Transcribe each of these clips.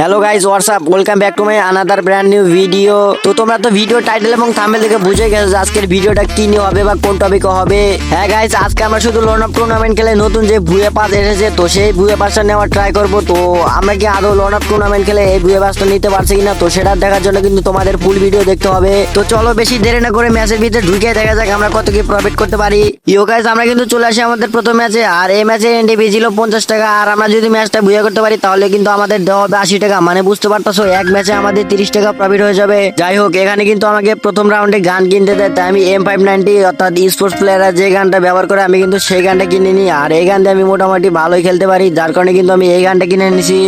Hello guys WhatsApp welcome back to my another brand new video তো তোমরা তো video title এবং thumbnail দেখে বুঝে গেছো আজকের ভিডিওটা কি নিয়ে হবে বা কোন টপিকে হবে। হ্যাঁ গাইজ আজকে আমরা শুধু লোন অফ টুর্নামেন্ট খেলে নতুন যে ভুয়ে পাস এসেছে, তো সেই ভুয়ে পাসটা নেওয়ার ট্রাই করব। তো আমরা কি আদৌ লোন অফ টুর্নামেন্ট খেলে এই ভুয়ে পাসটা নিতে পারছি কিনা, তো সেটা দেখার জন্য কিন্তু তোমাদের ফুল ভিডিও দেখতে হবে। তো চলো বেশি দেরি না করে ম্যাচের ভিতরে ঢুকে দেখা যাক আমরা কত কি প্রফিট করতে পারি। ইও গাইজ আমরা কিন্তু চলে আসি আমাদের প্রথম ম্যাচে আর এই ম্যাচে এন্ডি ছিল পঞ্চাশ টাকা। আর আমরা যদি ম্যাচটা ভুয়ে করতে পারি, তাহলে কিন্তু আমাদের দেওয়া হবে আশি টাকা। মানে বুঝতে পারতেছো, এক ম্যাচে আমাদের তিরিশ টাকা প্রফিট হয়ে যাবে। যাই হোক, এখানে কিন্তু আমাকে প্রথম রাউন্ডে গান কিনতে দেয়, তাই আমি এম ফাইভ নাইনটি অর্থাৎ স্পোর্টস প্লেয়াররা যে গানটা ব্যবহার করে আমি কিন্তু সেই গানটা কিনে নিই। আর এই গান দিয়ে আমি মোটামুটি ভালোই খেলতে পারি, যার কারণে কিন্তু আমি এই গানটা কিনে নিছি।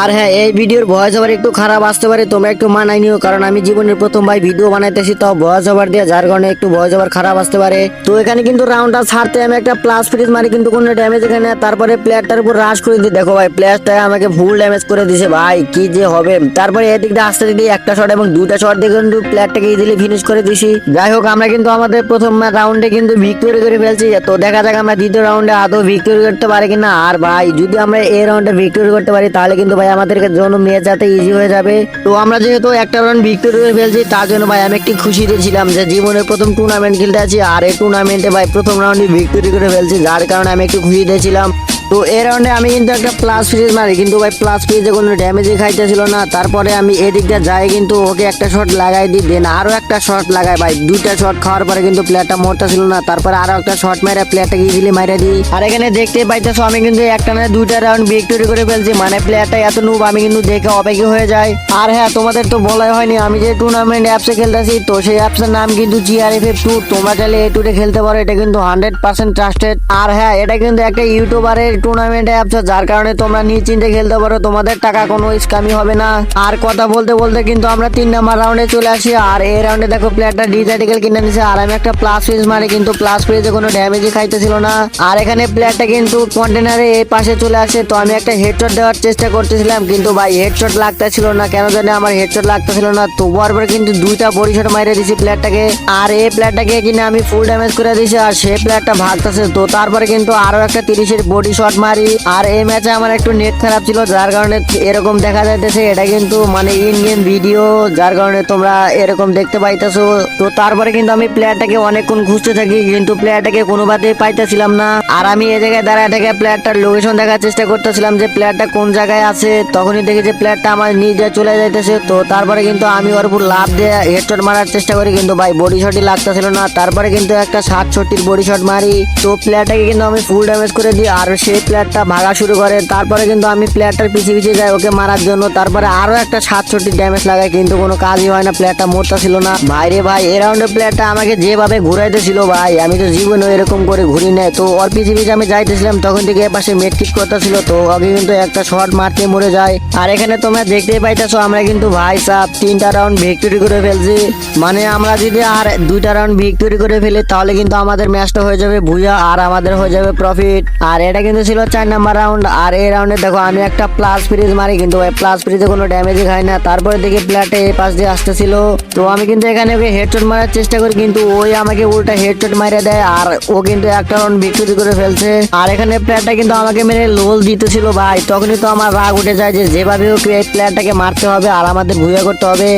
আর হ্যাঁ এই ভিডিওর ভয়েস ওভার একটু খারাপ আসতে পারে, তোমরা একটু মানাই নিও, কারণ আমি জীবনের প্রথম ভাই ভিডিও বানাইতেছি তাও ভয়েস ওভার দিয়ে যার কারণে একটু ভয়েস ওভার খারাপ আসতে পারে। তো এখানে কিন্তু রাউন্ডটা ছাড়তে আমি একটা প্লাস ফ্রিজ মারি, কিন্তু কোনো ড্যামেজ এখানে, তারপরে প্লেয়ারটার উপর রাশ করে দিই। দেখো ভাই প্লেয়ারটা আমাকে ফুল ড্যামেজ করে দিছে, ভাই। কি যে হবে? তারপরে এদিক দিয়ে আসতে দিদি একটা শট এবং দুটা শট দিয়ে কিন্তু প্লেয়ারটাকে ইজিলি ফিনিশ করে দিছি। যাই হোক, আমরা কিন্তু আমাদের প্রথম রাউন্ডে কিন্তু ভিক্টোরি করে ফেলছি। তো দেখা যাক আমরা দ্বিতীয় রাউন্ডে আদৌ ভিক্টোরি করতে পারি কিনা। আর ভাই, যদি আমরা এই রাউন্ডে ভিক্টোরি করতে পারি, তাহলে কিন্তু ভাই আমাদেরকে জন্য ম্যাচ যাতে ইজি হয়ে যাবে। তো আমরা যেহেতু একটা রাউন্ড ভিক্টোরি করে ফেলছি, তার জন্য ভাই আমি একটি খুশি ছিলাম যে জীবনের প্রথম টুর্নামেন্ট খেলতে আছি আর এই টুর্নামেন্টে ভাই প্রথম রাউন্ডে ভিক্টোরি করে ফেলছি, যার কারণে আমি একটু খুশি ছিলাম তো এই রাউন্ডে আমি কিন্তু একটা প্লাস ফ্রিজ মারি। কিন্তু ভাই প্লাস ফ্রিজে কোনো ড্যামেজই খাইতেছিল না। তারপরে আমি এদিকটা যাই, কিন্তু ওকে একটা শট লাগাই দিই দেন আরও একটা শট লাগাই। ভাই, দুইটা শট খাওয়ার পরে কিন্তু প্লেয়ারটা মরতেছিল না। তারপরে আরও একটা শট মেরে প্লেয়ারটাকে ইজিলি মাইরে দিই। আর এখানে দেখতে পাইতেছো, আমি কিন্তু একটা না দুইটা রাউন্ড ভিক্টোরি করে ফেলছি। মানে প্লেয়ারটা এত নুব আমি কিন্তু দেখে অপেক্ষা হয়ে যায় আর হ্যাঁ তোমাদের তো বলাই হয়নি, আমি যে টুর্নামেন্ট অ্যাপসে খেলতেছি, তো সেই অ্যাপসের নাম কিন্তু জিআরএফ এফ টু তোমরা চাইলে এ টুরে খেলতে পারো, এটা কিন্তু হান্ড্রেড পার্সেন্ট ট্রাস্টেড আর হ্যাঁ এটা কিন্তু একটা ইউটিউবারের টুর্নামেন্ট অ্যাপস যার কারণে তোমরা নিশ্চিন্তে খেলতে পারো, তোমাদের টাকা কোনো স্কামি হবে না। আর কথা বলতে বলতে কিন্তু আমরা তিন নাম্বার রাউন্ডে চলে আসি, আর এই রাউন্ডে দেখো প্লেয়ারটা ডিজাইটিক্যাল কিনে নিছে, আর আমি একটা প্লাস ফ্রিজ মারি কিন্তু প্লাস ফ্রিজে কোনো ড্যামেজই খাইতেছিল না। আর এখানে প্লেয়ারটা কিন্তু কন্টেনারে এই পাশে চলে আসে, তো আমি একটা হেডশট দেওয়ার চেষ্টা করতেছিলাম, কিন্তু ভাই হেডশট লাগতেছিল না, কেন জানি আমার হেডশট লাগতেছিল না। তবুয়ার পরে কিন্তু দুইটা বডি মাইরে দিছি প্লেয়ারটাকে আর এই প্লেয়ারটাকে কিনে আমি ফুল ড্যামেজ করে দিয়েছি আর সেই প্লেয়ারটা ভাগতেছে, তো তারপরে কিন্তু আরও একটা তিরিশের বডি শট মারি। আর এই ম্যাচে আমার একটু নেট খারাপ ছিল, যার কারণে এরকম দেখা যাইতেছে। এটা কিন্তু মানে ইন গেম ভিডিও যার কারণে তোমরা এরকম দেখতে পাইতেছো। তো তারপরে কিন্তু আমি প্লেয়ারটাকে অনেকক্ষণ খুঁজতে থাকি, কিন্তু প্লেয়ারটাকে কোনোভাবেই পাইতেছিলাম না। আর আমি এই জায়গায় দাঁড়ায় থেকে প্লেয়ারটার লোকেশন দেখার চেষ্টা করতেছিলাম যে প্লেয়ারটা কোন জায়গায় আছে। তখনই দেখি যে প্লেয়ারটা আমার নিজে চলে যাইতেছে। তো তারপরে কিন্তু আমি ওর উপর লাভ দিয়ে হেডশট মারার চেষ্টা করি, কিন্তু ভাই বডি শটই লাগতেছিল না। তারপরে কিন্তু একটা ষাট ছটির বডি শট মারি। তো প্লেয়ারটাকে কিন্তু আমি ফুল ড্যামেজ করে দিই, আর সেই প্লেয়ারটা ভাগা শুরু করে। তারপরে কিন্তু আমি প্লেয়ারটার পিছিয়ে পিছিয়ে যাই ওকে মারার জন্য। তারপরে আরও একটা সাতষট্টি ড্যামেজ লাগাই কিন্তু কোনো কাজই হয় না প্লেয়ারটা মরতা ছিল না। ভাই রে ভাই এ রাউন্ডে প্লেয়ারটা আমাকে যেভাবে ঘুরাইতেছিল ভাই, আমি তো জীবনে এরকম করে ঘুরি নাই। তো ওর পিছিয়ে পিছিয়ে আমি যাইতেছিলাম, তখন থেকে এপাশে মেট কিক করতেছিল তো ওকে কিন্তু একটা শট মারতে মরে যায়। আর এখানে তোমরা দেখতেই পাইতেছো, আমরা কিন্তু ভাই সাহ তিনটা রাউন্ড ভিক্টরি করে ফেলছি। মানে আমরা যদি আর দুইটা রাউন্ড ভিক্টরি করে ফেলি, তাহলে কিন্তু আমাদের ম্যাচটা হয়ে যাবে ভুয়া, আর আমাদের হয়ে যাবে প্রফিট আর এটা কিন্তু ছিল চার নাম্বার রাউন্ড আর এই রাউন্ডে দেখো আমি একটা প্লাস ফ্রিজ মারি, কিন্তু ওই প্লাস ফ্রিজে কোনো ড্যামেজই খায় না। তারপরে দেখি প্লেয়ারটা এই পাশ দিয়ে আসতেছিল। তো আমি কিন্তু এখানে ওকে হেডশট মারার চেষ্টা করি, কিন্তু ওই আমাকে উল্টা হেডশট মারে দেয়, আর ও কিন্তু একটা রাউন্ড ভিক্টরি করে ফেলছে। আর এখানে প্লেয়ারটা কিন্তু আমাকে মেরে লোল দিতেছিল ভাই। তখনই তো আমার রাগ উঠে যায় যে যেভাবে ওকে এই প্লেয়ারটাকে মারতে হবে, আর আমাদের ভুয়া করতে হবে।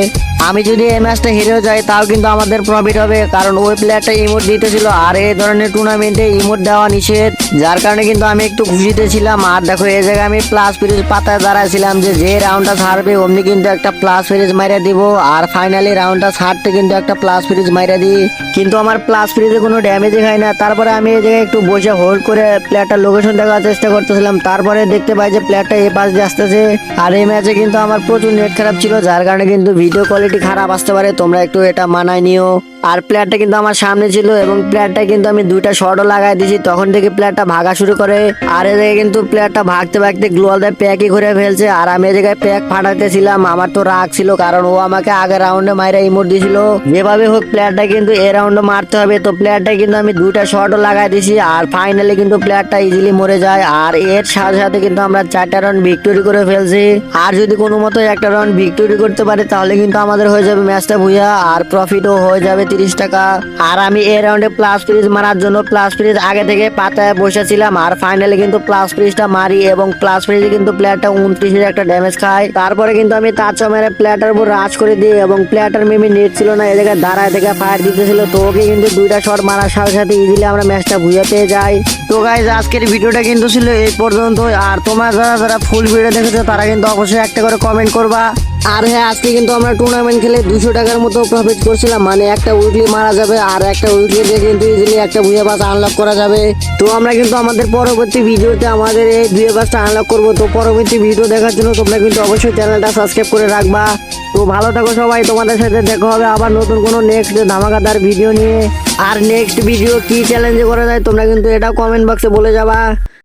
আমি যদি এই ম্যাচটা হেরেও যাই, তাও কিন্তু আমাদের প্রফিট হবে। কারণ ওই প্লেয়ারটা ইমোট দিতেছিল। আর এই ধরনের টুর্নামেন্টে ইমোট দেওয়া নিষেধ। যার কারণে কিন্তু আমি একটু খুশিতে ছিলাম। আর দেখো, এই জায়গায় আমি প্লাস ফ্রিজ পাতায় দাঁড়াইছিলাম যে যে রাউন্ডটা ছাড়বে, অমনি কিন্তু একটা প্লাস ফ্রিজ মাইরা দিব। আর ফাইনালি রাউন্ডটা ছাড়তে কিন্তু একটা প্লাস ফ্রিজ মাইরা দিই। কিন্তু আমার প্লাস ফ্রিজে কোনো ড্যামেজই খায় না। তারপরে আমি এই জায়গায় একটু বসে হোল্ড করে প্লেয়ারটার লোকেশন দেখার চেষ্টা করতেছিলাম। তারপরে দেখতে পাই যে প্লেয়ারটা এ পাশ দিয়ে আসতেছে। আর এই ম্যাচে কিন্তু আমার প্রচুর নেট খারাপ ছিল, যার কারণে কিন্তু ভিডিও কোয়ালিটি খারাপ আসতে পারে তোমরা একটু এটা মানায় নিও। আর প্লেয়ারটা কিন্তু আমার সামনে ছিল এবং প্লেয়ারটা কিন্তু আমি দুইটা শটও লাগাই দিয়েছি। তখন থেকে প্লেয়ারটা ভাগা শুরু করে। আর জায়গায় কিন্তু প্লেয়ারটা ভাগতে ভাগতে গ্লোয়াল দিয়ে প্যাকই করে ফেলছে। আর আমি জায়গায় প্যাক ফাটাতেছিলাম। আমার তো রাগ ছিল কারণ ও আমাকে আগে রাউন্ডে মাইরা ইমোট দিয়েছিল। যেভাবে হোক প্লেয়ারটা কিন্তু এ রাউন্ডে মারতে হবে। তো প্লেয়ারটা কিন্তু আমি দুইটা শটও লাগাই দিয়েছি। আর ফাইনালি কিন্তু প্লেয়ারটা ইজিলি মরে যায়। আর এর সাথে সাথে কিন্তু আমরা চারটা রাউন্ড ভিক্টোরি করে ফেলছি। আর যদি কোনো মতো একটা রাউন্ড ভিক্টোরি করতে পারে, তাহলে কিন্তু আমাদের হয়ে যাবে ম্যাচটা ভুইয়া। আর প্রফিটও হয়ে যাবে তিরিশ টাকা। আর আমি এই রাউন্ডে প্লাস ফ্রিজ মারার জন্য প্লাস ফ্রিজ আগে থেকে পাতায় বসেছিলাম। আর ফাইনালি কিন্তু প্লাস ফ্রিজটা মারি এবং প্লাস ফ্রিজে কিন্তু প্লেয়ারটা উনত্রিশের একটা ড্যামেজ খায়। তারপরে কিন্তু আমি তার মেরে প্লেয়ারটার উপর রাজ করে দিই এবং প্লেয়ারটার মেমি নেট ছিল না এ জায়গায় দাঁড়ায় থেকে ফায়ার দিতেছিল। তো ওকে কিন্তু দুইটা শট মারার সাথে সাথে ইজিলি আমরা ম্যাচটা ভুয়ে পেয়ে যাই। তো গাইজ আজকের ভিডিওটা কিন্তু ছিল এই পর্যন্ত আর তোমরা যারা যারা ফুল ভিডিও দেখেছ, তারা কিন্তু অবশ্যই একটা করে কমেন্ট করবা। আর হ্যাঁ আজকে কিন্তু আমরা টুর্নামেন্ট খেলে দুশো টাকার মতো প্রফিট করছিলাম। মানে একটা উইকলি মারা যাবে আর একটা উইকলি দিয়ে কিন্তু ইজিলি একটা ভুয়ে বাস আনলক করা যাবে। তো আমরা কিন্তু আমাদের পরবর্তী ভিডিওতে আমাদের এই ভুয়ে বাসটা আনলক করব। তো পরবর্তী ভিডিও দেখার জন্য তোমরা কিন্তু অবশ্যই চ্যানেলটা সাবস্ক্রাইব করে রাখবা। তো ভালো থাকো সবাই, তোমাদের সাথে দেখা হবে আবার নতুন কোনো নেক্সট ধামাকাদার ভিডিও নিয়ে। আর নেক্সট ভিডিও কি চ্যালেঞ্জ করা যায় তোমরা কিন্তু এটা কমেন্ট বক্সে বলে যাবা।